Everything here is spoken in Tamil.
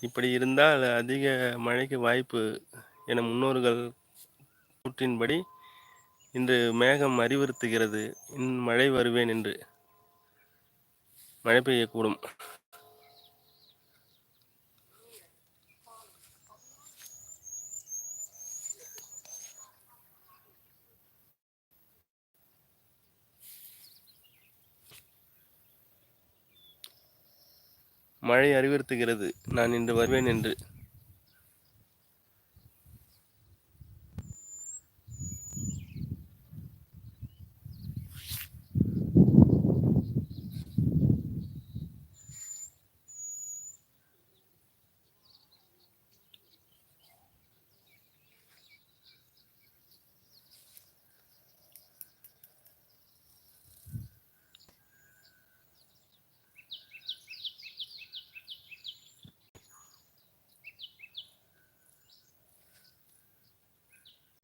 இப்படி இருந்தால் அதிக மழைக்கு வாய்ப்பு என முன்னோர்கள் கூற்றின்படி இன்று மேகம் அறிவுறுத்துகிறது. இன் மழை வருவேன் என்று. மழை பெய்யக்கூடும். மழை அறிவுறுத்துகிறது. நான் இன்று வருவேன் என்று.